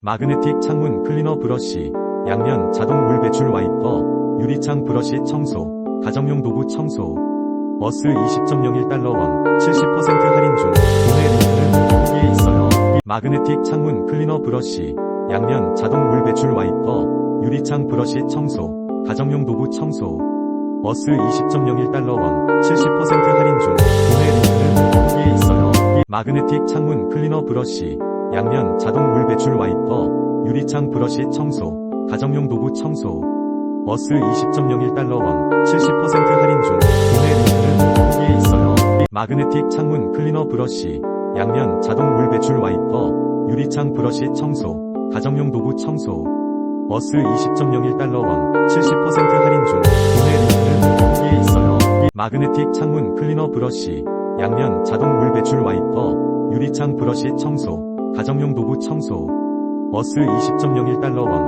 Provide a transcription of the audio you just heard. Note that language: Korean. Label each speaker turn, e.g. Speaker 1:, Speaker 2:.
Speaker 1: 마그네틱 창문 클리너 브러쉬, 양면 자동 물 배출 와이퍼, 유리창 브러쉬 청소, 가정용 도구 청소. 어스 20.01달러원, 70% 할인 중. 구매 링크는 여기에 있어요. 마그네틱 창문 클리너 브러쉬, 양면 자동 물 배출 와이퍼, 유리창 브러쉬 청소, 가정용 도구 청소. 어스 20.01달러원, 70% 할인 중. 구매 링크는 여기에 있어요. 마그네틱 창문 클리너 브러쉬, 양면 자동 물 배출 와이퍼, 유리창 브러쉬 청소, 가정용 도구 청소. 어스 20.01달러원, 70% 할인 중. 구매 링크는 여기에 있어요. 마그네틱 창문 클리너 브러쉬, 양면 자동 물 배출 와이퍼, 유리창 브러쉬 청소, 가정용 도구 청소. 어스 20.01달러원, 70% 할인 중. 구매 링크는 여기에 있어요. 마그네틱 창문 클리너 브러쉬, 양면 자동 물 배출 와이퍼, 유리창 브러쉬 청소, 가정용 도구 청소. 어스 20.01달러원, 70%